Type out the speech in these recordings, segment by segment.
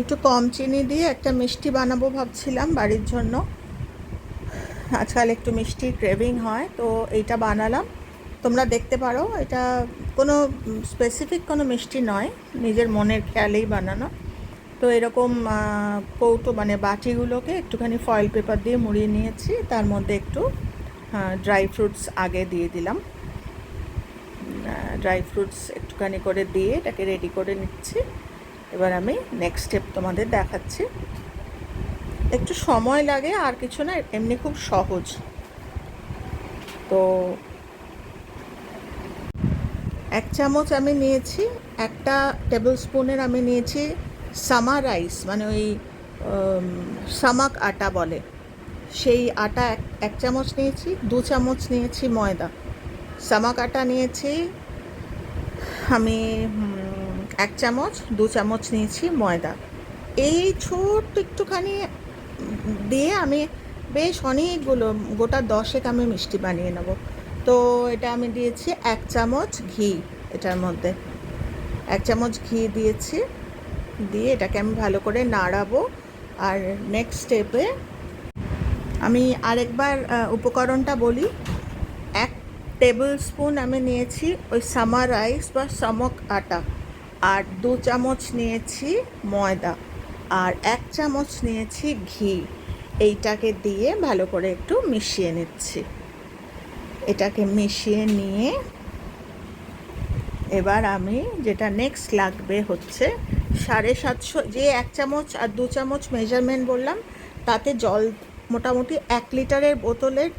একটু কম চিনি দিয়ে একটা মিষ্টি বানাবো ভাবছিলাম বাড়ির জন্য। আজকাল একটু মিষ্টি ক্রেভিং হয়, তো এইটা বানালাম। তোমরা দেখতে পারো, এটা কোনো স্পেসিফিক কোনো মিষ্টি নয়, নিজের মনের খেয়ালেই বানানো। তো এরকম কৌটো মানে বাটিগুলোকে একটুখানি ফয়েল পেপার দিয়ে মুড়িয়ে নিয়েছি, তার মধ্যে একটু ড্রাই ফ্রুটস আগে দিয়ে দিলাম। ড্রাই ফ্রুটস একটুখানি করে দিয়ে এটাকে রেডি করে নিচ্ছি। এবার আমি নেক্সট স্টেপ তোমাদের দেখাচ্ছি। একটু সময় লাগে, আর কিছু না, এমনি খুব সহজ। তো এক চামচ আমি নিয়েছি, একটা টেবিল স্পুনের আমি নিয়েছি সামা রাইস মানে ওই সামাক আটা বলে। সেই আটা এক এক চামচ নিয়েছি, দু চামচ নিয়েছি ময়দা। সামাক আটা নিয়েছি, আমি এক চামচ, দু চামচ নিয়েছি ময়দা। এই ছোট্ট একটুখানি দিয়ে আমি বেশ অনেকগুলো, গোটা দশেক আমি মিষ্টি বানিয়ে নেব। তো এটা আমি দিয়েছি এক চামচ ঘি এটার মধ্যে। এক চামচ ঘি দিয়েছি, দিয়ে এটাকে আমি ভালো করে নাড়াবো। আর নেক্সট স্টেপে আমি আরেকবার উপকরণটা বলি। এক টেবিল স্পুন আমি নিয়েছি ওই সামার রাইস বা সামক আটা। আর দু চামচ নিয়েছি ময়দা আর এক চামচ নিয়েছি ঘি। এইটাকে দিয়ে ভালো করে একটু মিশিয়ে নিচ্ছি। এটাকে মিশিয়ে নিয়ে এবার আমি যেটা নেক্সট লাগবে হচ্ছে সাড়ে সাতশো, যে এক চামচ আর দু চামচ মেজারমেন্ট বললাম, তাতে জল মোটামুটি এক লিটারের বোতলের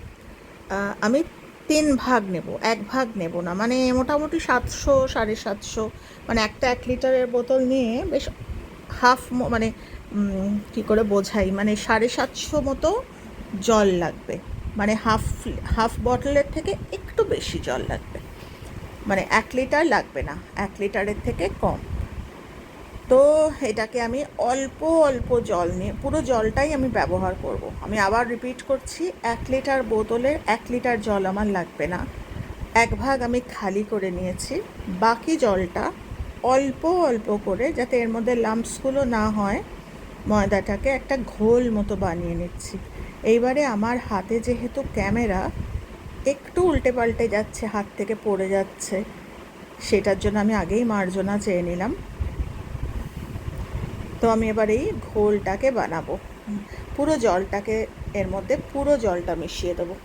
আমি তিন ভাগ নেব, এক ভাগ নেব না। মানে মোটামুটি সাতশো, সাড়ে সাতশো। মানে একটা এক লিটারের বোতল নিয়ে বেশ হাফ মানে কি করে বোঝাই? মানে সাড়ে সাতশো মতো জল লাগবে। মানে হাফ হাফ বটলের থেকে একটু বেশি জল লাগবে। মানে এক লিটার লাগবে না, এক লিটারের থেকে কম। তো এটাকে আমি অল্প অল্প জল নিয়ে, পুরো জলটাই আমি ব্যবহার করব। আমি আবার রিপিট করছি, এক লিটার বোতলের এক লিটার জল আমার লাগবে না। এক ভাগ আমি খালি করে নিয়েছি। বাকি জলটা অল্প অল্প করে যাতে এর মধ্যে লাম্পসগুলো না হয়, ময়দাটাকে একটা ঘোল মতো বানিয়ে নিচ্ছি। এইবারে আমার হাতে যেহেতু ক্যামেরা, একটু উল্টে পাল্টে যাচ্ছে, হাত থেকে পড়ে যাচ্ছে। সেটার জন্য আমি আগেই মার্জনা চেয়ে নিলাম। তো আমি এবার এই ঘোলটাকে বানাবো। পুরো জলটাকে এর মধ্যে পুরো জলটা মিশিয়ে দেবো।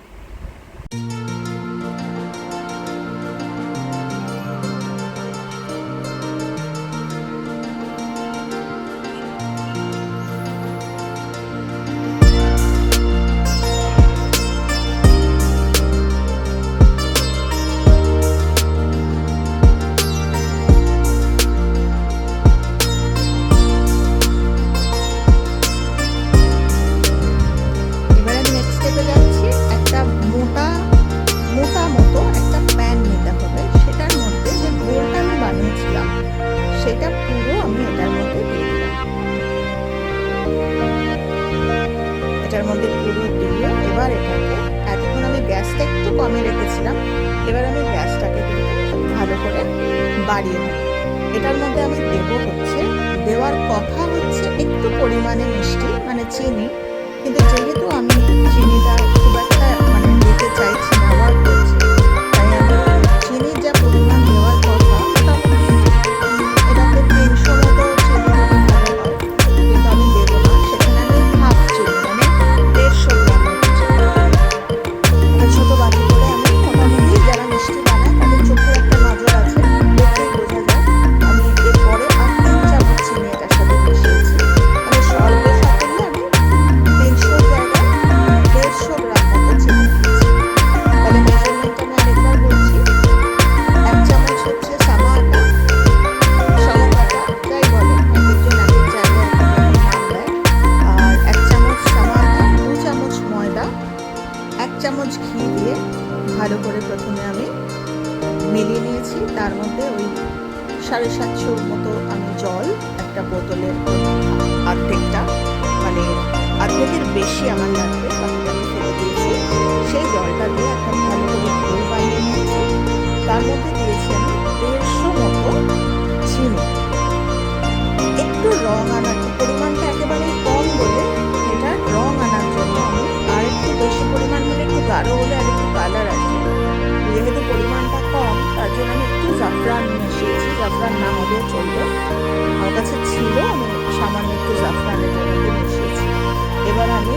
সেটা পুরো আমি এটার মধ্যে দিয়ে দিলাম। এটার মধ্যে পুরো দিয়ে এবার এটাকে, এতক্ষণ আমি গ্যাসটা একটু কমে রেখেছিলাম, এবার আমি গ্যাসটাকে কিন্তু ভালো করে বাড়িয়ে নেব। এটার মধ্যে আমি দেবো হচ্ছে, দেওয়ার কথা হচ্ছে একটু পরিমাণে মিষ্টি মানে চিনি। কিন্তু যেহেতু আমি চিনিটা খুব একটা মানে দিতে চাইছি সাড়ে সাতশোর মতো আমি জল একটা বোতলের অর্ধেকটা মানে অর্ধেকের বেশি আমার লাগবে বাকিটা আমি ফেলে দিয়েছি। সেই জলটা দিয়ে একটা ভালো করে ঘোল বানিয়ে নিয়েছি। তার মধ্যে দিয়েছি আমি দেড়শো মতো চিনি। একটু রং আনার পরিমাণটা একেবারেই কম বলে এটা রং আনার জন্য আমি আর একটু বেশি পরিমাণ মানে একটু গাঢ় হলে আর একটু কালার আছে যেহেতু পরিমাণটা কম, তার জন্য আমি একটু জাফরান না হলেও চলবে আমার কাছে ছিল, আমি সামান্য একটু জাফরান এটার মধ্যে মিশিয়েছি এবার আমি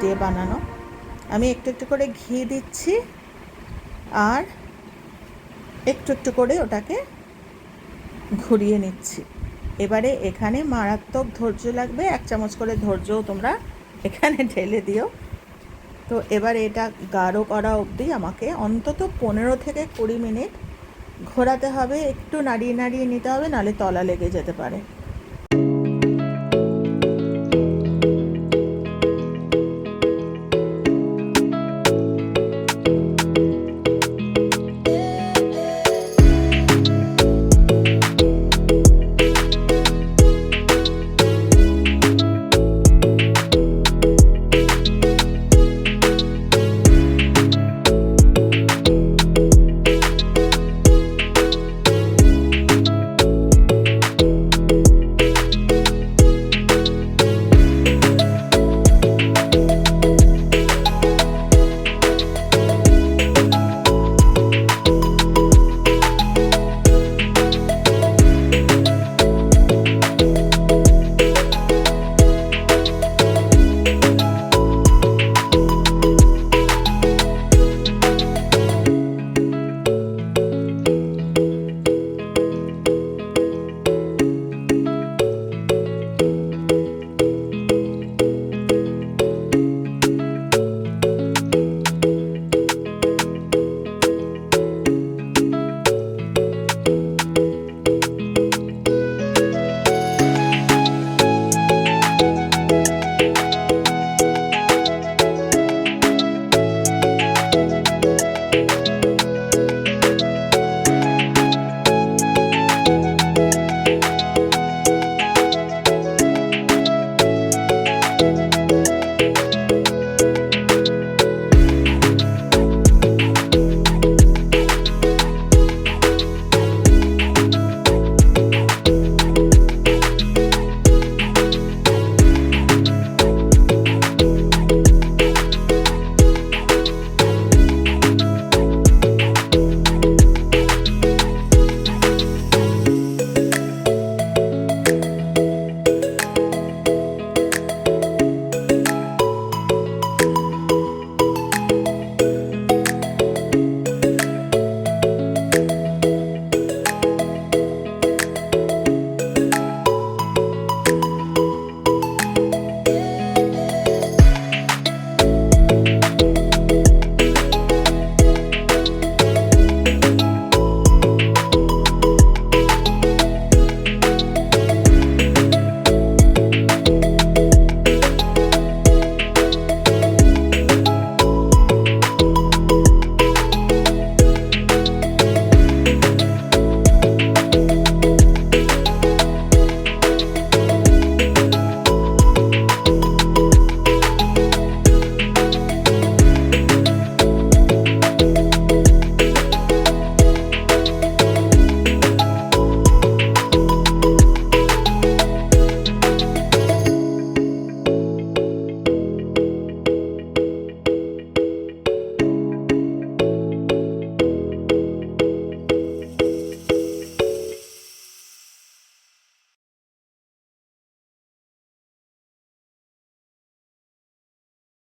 দিয়ে বানানো। আমি একটু একটু করে ঘি দিচ্ছি আর একটু একটু করে ওটাকে ঘুরিয়ে নিচ্ছি। এবারে এখানে মারাত্মক ধৈর্য লাগবে। এক চামচ করে ধৈর্যও তোমরা এখানে ঢেলে দিও। তো এবার এটা গাঢ় করা অবধি আমাকে অন্তত পনেরো থেকে কুড়ি মিনিট ঘোরাতে হবে। একটু নাড়িয়ে নাড়িয়ে নিতে হবে, নাহলে তলা লেগে যেতে পারে।